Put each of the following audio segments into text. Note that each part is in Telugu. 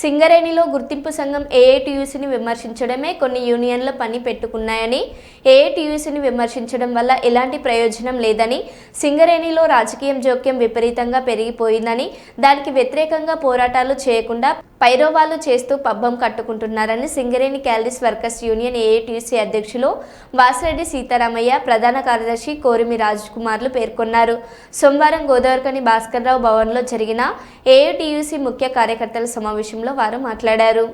సింగరేణిలో గుర్తింపు సంఘం ఏఐటీయూసీని విమర్శించడమే కొన్ని యూనియన్ల పని పెట్టుకున్నాయని ఏఐటీయూసీని విమర్శించడం వల్ల ఎలాంటి ప్రయోజనం లేదని సింగరేణిలో రాజకీయం జోక్యం విపరీతంగా పెరిగిపోయిందని దానికి వ్యతిరేకంగా పోరాటాలు చేయకుండా పైరోవాలు చేస్తూ పబ్బం కట్టుకుంటున్నారని Singareni collieries workers union AITUC అధ్యక్షులు వాసిరెడ్డి సీతారామయ్య ప్రధాన కార్యదర్శి కోరిమి రాజ్ కుమార్లు పేర్కొన్నారు. సోమవారం గోదావరికని భాస్కర్రావు భవన్లో జరిగిన ఏఐటీయూసీ ముఖ్య కార్యకర్తల సమావేశంలో వారు మాట్లాడారు.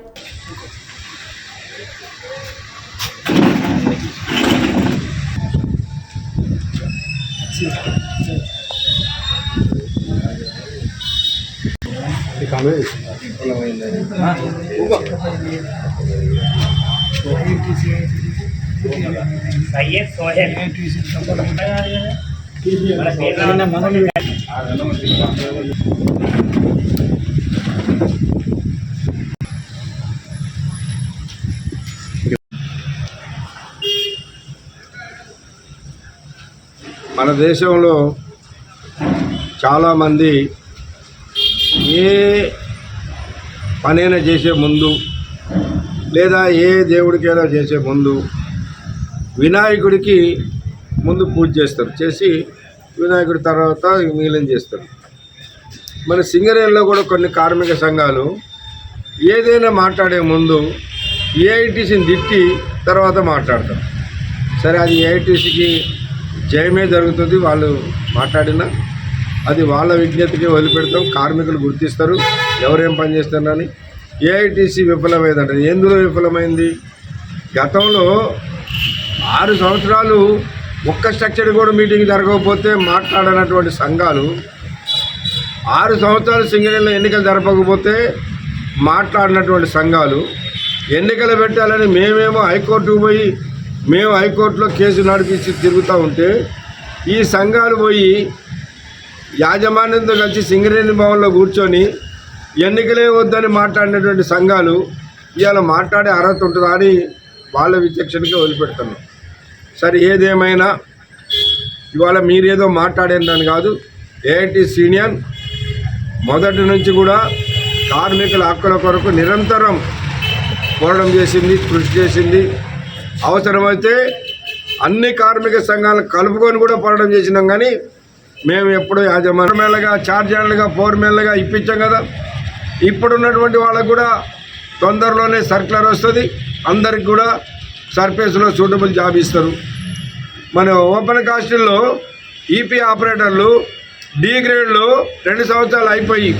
సయ్యద్ సోహెల్. మన పేరు మన దేశంలో చాలామంది ఏ పనైనా చేసే ముందు లేదా ఏ దేవుడికైనా చేసే ముందు వినాయకుడికి ముందు పూజ చేస్తారు. చేసి వినాయకుడి తర్వాత మిగిలిన చేస్తారు. మన సింగరేణిలో కూడా కొన్ని కార్మిక సంఘాలు ఏదైనా మాట్లాడే ముందు ఏఐటీసీని తిట్టి తర్వాత మాట్లాడతారు. సరే అది ఏఐటీసీకి జయమే జరుగుతుంది వాళ్ళు మాట్లాడినా. అది వాళ్ళ విజ్ఞతకి వదిలిపెడతాం. కార్మికులు గుర్తిస్తారు. ఎవరేం పని చేస్తున్నారని ఏఐటీసీ విఫలమైందంట. ఎందులో విఫలమైంది? గతంలో ఆరు సంవత్సరాలు ఒక్క స్ట్రక్చర్ కూడా మీటింగ్ జరగకపోతే మాట్లాడనటువంటి సంఘాలు ఆరు సంవత్సరాలు సింగరేళ్ళ ఎన్నికలు జరపకపోతే మాట్లాడినటువంటి సంఘాలు ఎన్నికలు పెట్టాలని మేమేమో హైకోర్టుకు పోయి మేము హైకోర్టులో కేసు నడిపించి తిరుగుతూ ఉంటే ఈ సంఘాలు పోయి యాజమాన్యంతో కలిసి సింగరేణి భవన్లో కూర్చొని ఎన్నికలే వద్దని మాట్లాడినటువంటి సంఘాలు ఇవాళ మాట్లాడే అర్హత ఉంటుందా అని వాళ్ళ విచక్షణకే వదిలిపెడుతున్నాం. సరే ఏదేమైనా ఇవాళ మీరేదో మాట్లాడేదని కాదు ఏఐటి సీనియర్ మొదటి నుంచి కూడా కార్మికుల హక్కుల కొరకు నిరంతరం పోరాటం చేసింది కృషి చేసింది అవసరమైతే అన్ని కార్మిక సంఘాలను కలుపుకొని కూడా పోరాటం చేసినాం కానీ మేము ఎప్పుడు యాజమాన్య చార్జర్లుగా ఫోర్ మేళ్ళగా ఇప్పించాం కదా. ఇప్పుడున్నటువంటి వాళ్ళకు కూడా తొందరలోనే సర్క్యులర్ వస్తుంది. అందరికి కూడా సర్ఫేస్లో సూటబుల్ జాబ్ ఇస్తారు. మన ఓపెన్ కాస్టిల్లో ఈపీ ఆపరేటర్లు డీ గ్రేడ్లో రెండు సంవత్సరాలు అయిపోయి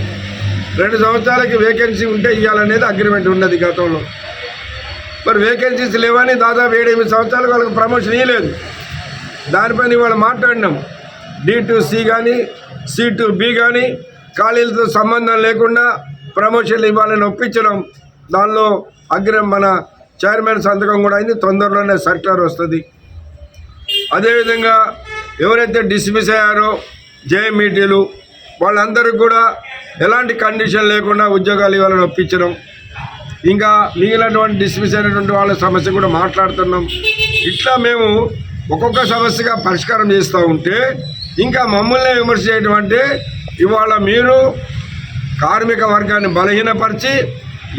రెండు సంవత్సరాలకి వేకెన్సీ ఉంటే ఇవ్వాలనేది అగ్రిమెంట్ ఉన్నది గతంలో. మరి వేకెన్సీస్ లేవని దాదాపు ఏడు ఎనిమిది సంవత్సరాలకు వాళ్ళకి ప్రమోషన్ ఇవ్వలేదు దానిపైన ఇవాళ మాట్లాడినాం. డి టు సి కానీ సి టు బి కానీ ఖాళీలతో సంబంధం లేకుండా ప్రమోషన్లు ఇవ్వాలని ఒప్పించడం దానిలో అగ్రం మన చైర్మన్ సంతకం కూడా అయింది. తొందరలోనే సర్క్యులర్ వస్తుంది. అదేవిధంగా ఎవరైతే డిస్మిస్ అయ్యారో జేఎంఈటీలు వాళ్ళందరికీ కూడా ఎలాంటి కండిషన్ లేకుండా ఉద్యోగాలు ఇవ్వాలని ఒప్పించడం ఇంకా మిగిలినటువంటి డిస్మిస్ అయినటువంటి వాళ్ళ సమస్య కూడా మాట్లాడుతున్నాం. ఇట్లా మేము ఒక్కొక్క సమస్యగా పరిష్కారం చేస్తూ ఉంటే ఇంకా మమ్మల్ని విమర్శ చేయడం అంటే ఇవాళ మీరు కార్మిక వర్గాన్ని బలహీనపరిచి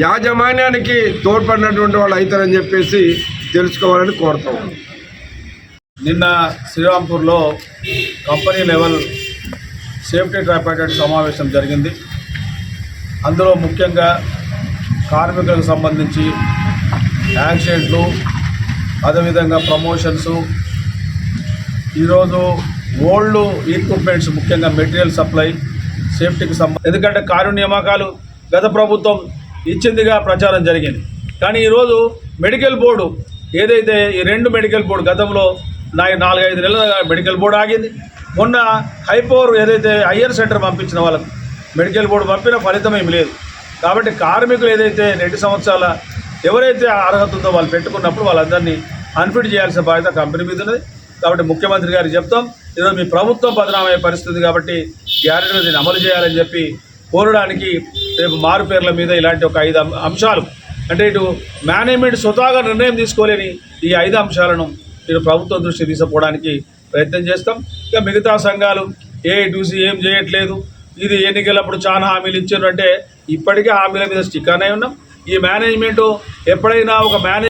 యాజమాన్యానికి తోడ్పడినటువంటి వాళ్ళు అవుతారని చెప్పేసి తెలుసుకోవాలని కోరుతా నిన్న శ్రీరాంపూర్లో కంపెనీ లెవెల్ సేఫ్టీ ట్రైపార్టెడ్ సమావేశం జరిగింది. అందులో ముఖ్యంగా కార్మికులకు సంబంధించి యాక్సిడెంట్లు అదేవిధంగా ప్రమోషన్స్. ఈరోజు ఓల్డ్ ఈక్విప్మెంట్స్ ముఖ్యంగా మెటీరియల్ సప్లై సేఫ్టీకి సంబంధించి ఎందుకంటే కారు నియామకాలు గత ప్రభుత్వం ఇచ్చిందిగా ప్రచారం జరిగింది. కానీ ఈరోజు మెడికల్ బోర్డు ఏదైతే ఈ రెండు మెడికల్ బోర్డు గతంలో నా నాలుగైదు నెలల మెడికల్ బోర్డు ఆగింది. మొన్న హైపోర్ ఏదైతే హయ్యర్ సెంటర్ పంపించిన వాళ్ళకు మెడికల్ బోర్డు పంపిన ఫలితం ఏమి లేదు. కాబట్టి కార్మికులు ఏదైతే రెండు సంవత్సరాల ఎవరైతే అర్హత ఉందో వాళ్ళు పెట్టుకున్నప్పుడు వాళ్ళందరినీ అన్ఫిట్ చేయాల్సిన బాధ్యత కంపెనీ మీద ఉన్నది. కాబట్టి ముఖ్యమంత్రి గారికి చెప్తాం ఈరోజు మీ ప్రభుత్వం బదనామయ్యే పరిస్థితి కాబట్టి గ్యారెంటీ దీన్ని అమలు చేయాలని చెప్పి కోరడానికి రేపు మారు పేర్ల మీద ఇలాంటి ఒక ఐదు అంశాలు అంటే ఇటు మేనేజ్మెంట్ స్వతహాగా నిర్ణయం తీసుకోలేని ఈ ఐదు అంశాలను ఇటు ప్రభుత్వం దృష్టి తీసుకుపోవడానికి ప్రయత్నం చేస్తాం. ఇక మిగతా సంఘాలు ఏ టూసీ ఏం చేయట్లేదు ఇది ఎన్నికలప్పుడు చాలా హామీలు ఇచ్చారు అంటే ఇప్పటికే హామీల మీద స్టిక్ అనే ఉన్నాం. ఈ మేనేజ్మెంట్ ఎప్పుడైనా ఒక మేనేజ్